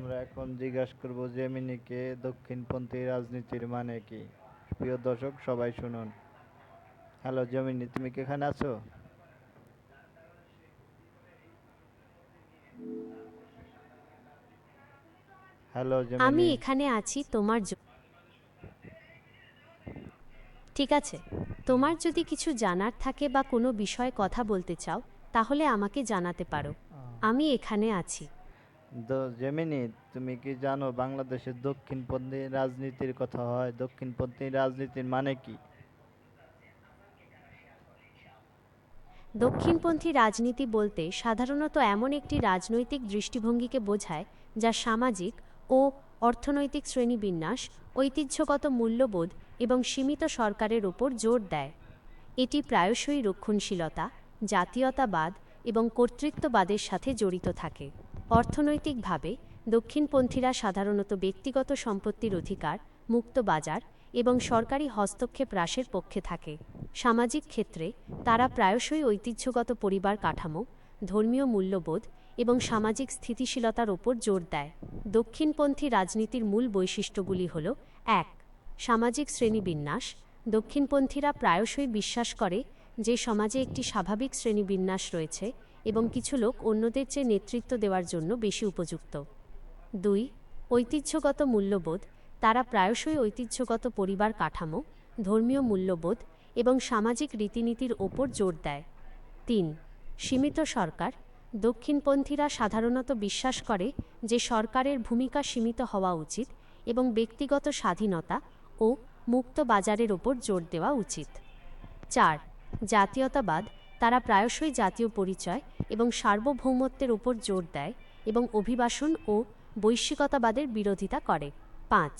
আমরা এখন জিজ্ঞাসা করব জেমিনিকে দক্ষিণপন্থী রাজনীতির মানে কি। প্রিয় দর্শক সবাই শুনুন। হ্যালো জেমিনি তুমি কি এখানে আছো? হ্যালো আমি এখানে আছি তোমার ঠিক আছে। তোমার যদি কিছু জানার থাকে বা কোনো বিষয়ে কথা বলতে চাও তাহলে আমাকে জানাতে পারো। আমি এখানে আছি। জেমিনি, তুমি কি জানো বাংলাদেশের দক্ষিণপন্থী রাজনীতির কথা হয়? দক্ষিণপন্থী রাজনীতির মানে কি? দক্ষিণপন্থী রাজনীতি বলতে সাধারণত এমন একটি রাজনৈতিক দৃষ্টিভঙ্গিকে বোঝায় যা সামাজিক ও অর্থনৈতিক শ্রেণীবিন্যাস, ঐতিহ্যগত মূল্যবোধ এবং সীমিত সরকারের ওপর জোর দেয়। এটি প্রায়শই রক্ষণশীলতা, জাতীয়তাবাদ এবং কর্তৃত্ববাদের সাথে জড়িত থাকে। অর্থনৈতিকভাবে, দক্ষিণপন্থীরা সাধারণত ব্যক্তিগত সম্পত্তির অধিকার, মুক্ত বাজার এবং সরকারি হস্তক্ষেপ হ্রাসের পক্ষে থাকে। সামাজিক ক্ষেত্রে, তারা প্রায়শই ঐতিহ্যগত পরিবার কাঠামো, ধর্মীয় মূল্যবোধ এবং সামাজিক স্থিতিশীলতার ওপর জোর দেয়। দক্ষিণপন্থী রাজনীতির মূল বৈশিষ্ট্যগুলি হল, এক, সামাজিক শ্রেণীবিন্যাস। দক্ষিণপন্থীরা প্রায়শই বিশ্বাস করে যে সমাজে একটি স্বাভাবিক শ্রেণীবিন্যাস রয়েছে এবং কিছু লোক অন্যদের চেয়ে নেতৃত্ব দেওয়ার জন্য বেশি উপযুক্ত। দুই, ঐতিহ্যগত মূল্যবোধ, তারা প্রায়শই ঐতিহ্যগত পরিবার কাঠামো, ধর্মীয় মূল্যবোধ এবং সামাজিক রীতিনীতির ওপর জোর দেয়। তিন, সীমিত সরকার, দক্ষিণপন্থীরা সাধারণত বিশ্বাস করে যে সরকারের ভূমিকা সীমিত হওয়া উচিত এবং ব্যক্তিগত স্বাধীনতা ও মুক্ত বাজারের ওপর জোর দেওয়া উচিত। চার, জাতীয়তাবাদ তারা প্রায়শই জাতীয় পরিচয় এবং সার্বভৌমত্বের উপর জোর দেয় এবং অভিবাসন ও বৈশ্বিকতাবাদের বিরোধিতা করে। পাঁচ,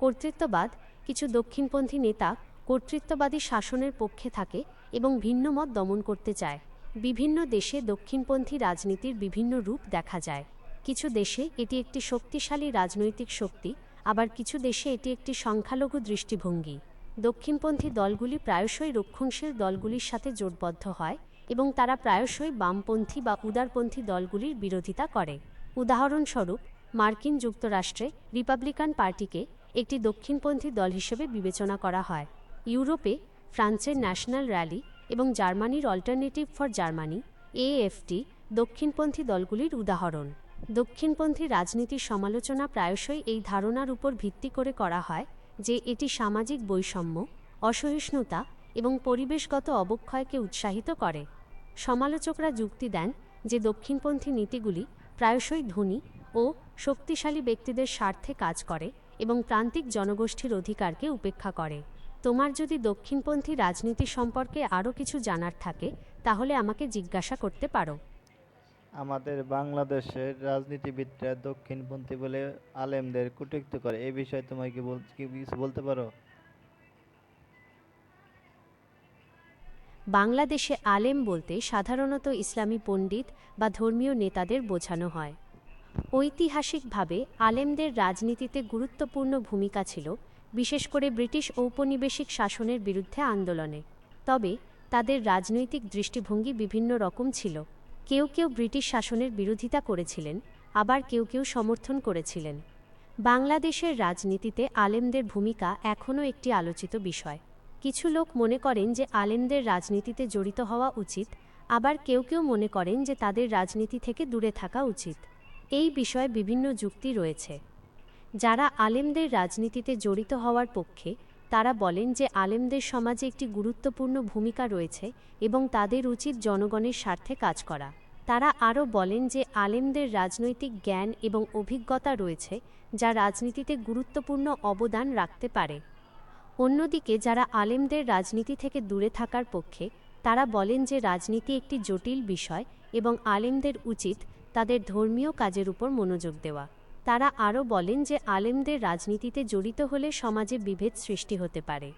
কর্তৃত্ববাদ। কিছু দক্ষিণপন্থী নেতা কর্তৃত্ববাদী শাসনের পক্ষে থাকে এবং ভিন্নমত দমন করতে চায়। বিভিন্ন দেশে দক্ষিণপন্থী রাজনীতির বিভিন্ন রূপ দেখা যায়। কিছু দেশে এটি একটি শক্তিশালী রাজনৈতিক শক্তি, আবার কিছু দেশে এটি একটি সংখ্যালঘু দৃষ্টিভঙ্গি। দক্ষিণপন্থী দলগুলি প্রায়শই রক্ষণশীল দলগুলির সাথে জোটবদ্ধ হয় এবং তারা প্রায়শই বামপন্থী বা উদারপন্থী দলগুলির বিরোধিতা করে। উদাহরণস্বরূপ, মার্কিন যুক্তরাষ্ট্রে রিপাবলিকান পার্টিকে একটি দক্ষিণপন্থী দল হিসেবে বিবেচনা করা হয়। ইউরোপে, ফ্রান্সের ন্যাশনাল র্যালি এবং জার্মানির অল্টারনেটিভ ফর জার্মানি, এএফটি, দক্ষিণপন্থী দলগুলির উদাহরণ। দক্ষিণপন্থী রাজনীতির সমালোচনা প্রায়শই এই ধারণার উপর ভিত্তি করে করা হয় যে এটি সামাজিক বৈষম্য, অসহিষ্ণুতা এবং পরিবেশগত অবক্ষয়কে উৎসাহিত করে। সমালোচকরা যুক্তি দেন যে দক্ষিণপন্থী নীতিগুলি প্রায়শই ধনী ও শক্তিশালী ব্যক্তিদের স্বার্থে কাজ করে এবং প্রান্তিক জনগোষ্ঠীর অধিকারকে উপেক্ষা করে। তোমার যদি দক্ষিণপন্থী রাজনীতি সম্পর্কে আরও কিছু জানার থাকে, তাহলে আমাকে জিজ্ঞাসা করতে পারো। আমাদের বাংলাদেশের রাজনীতিবিদরা দক্ষিণপন্থী বলে আলেমদের কটূক্তি করে। এই বিষয়ে তোমায় কি কি কিছু বলতে পারো? বাংলাদেশে আলেম বলতে সাধারণত ইসলামী পণ্ডিত বা ধর্মীয় নেতাদের বোঝানো হয়। ঐতিহাসিকভাবে আলেমদের রাজনীতিতে গুরুত্বপূর্ণ ভূমিকা ছিল, বিশেষ করে ব্রিটিশ ঔপনিবেশিক শাসনের বিরুদ্ধে আন্দোলনে। তবে তাদের রাজনৈতিক দৃষ্টিভঙ্গি বিভিন্ন রকম ছিল। কেউ কেউ ব্রিটিশ শাসনের বিরোধিতা করেছিলেন, আবার কেউ কেউ সমর্থন করেছিলেন। বাংলাদেশের রাজনীতিতে আলেমদের ভূমিকা এখনও একটি আলোচিত বিষয়। কিছু লোক মনে করেন যে আলেমদের রাজনীতিতে জড়িত হওয়া উচিত, আবার কেউ কেউ মনে করেন যে তাদের রাজনীতি থেকে দূরে থাকা উচিত। এই বিষয়ে বিভিন্ন যুক্তি রয়েছে। যারা আলেমদের রাজনীতিতে জড়িত হওয়ার পক্ষে তারা বলেন যে আলেমদের সমাজে একটি গুরুত্বপূর্ণ ভূমিকা রয়েছে এবং তাদের উচিত জনগণের স্বার্থে কাজ করা। তারা আরও বলেন যে আলেমদের রাজনৈতিক জ্ঞান এবং অভিজ্ঞতা রয়েছে যা রাজনীতিতে গুরুত্বপূর্ণ অবদান রাখতে পারে। অন্যদিকে যারা আলেমদের রাজনীতি থেকে দূরে থাকার পক্ষে, তারা বলেন যে রাজনীতি একটি জটিল বিষয় এবং আলেমদের উচিত তাদের ধর্মীয় কাজের উপর মনোযোগ দেওয়া। তারা আরও বলেন যে আলেমদের রাজনীতিতে জড়িত হলে সমাজে বিভেদ সৃষ্টি হতে পারে।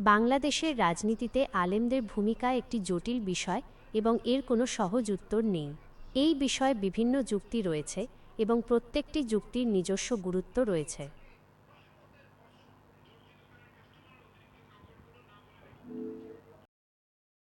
বাংলাদেশের রাজনীতিতে আলেমদের ভূমিকা একটি জটিল বিষয় এবং এর কোনো সহজ উত্তর নেই। এই বিষয়ে বিভিন্ন যুক্তি রয়েছে এবং প্রত্যেকটি যুক্তির নিজস্ব গুরুত্ব রয়েছে।